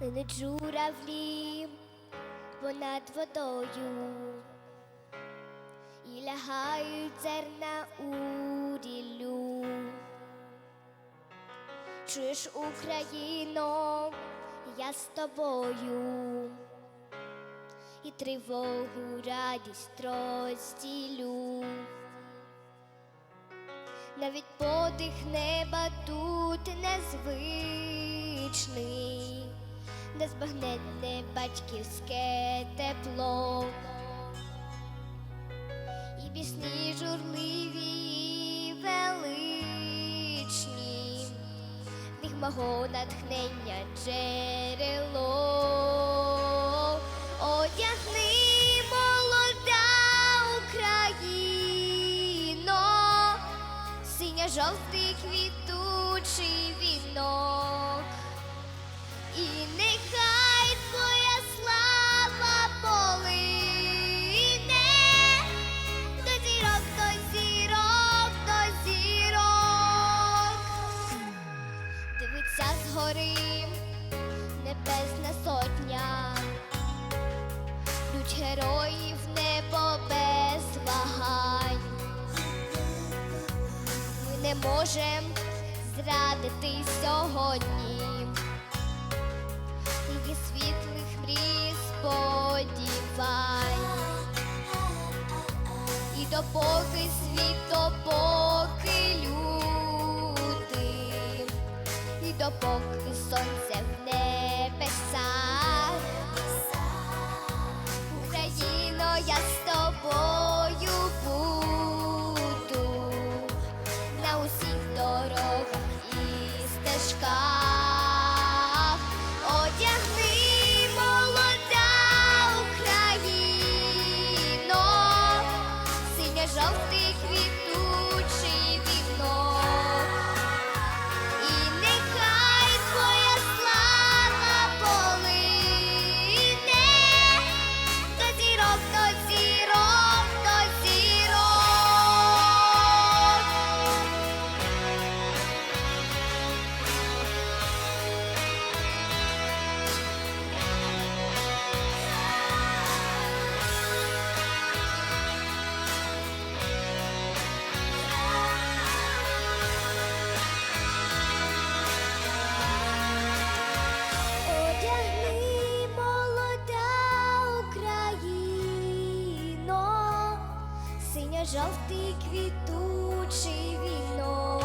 линуть журавлі понад водою і лягають зерна у ріллю. Чуєш, Україно, я з тобою і тривогу радість розділю. Навіть подих неба тут незвичний, незбагненне батьківське тепло, і пісні журливі і величні, в них мого натхнення джерело. Одягни молода Україно, синьо жовтий квітучий вінок, і нехай Не зрадити сьогодні і світлих мрій сподівань. І допоки світ, допоки люди, і допоки сонце синьо-жовтий квітучий жовтий квітучий вільно.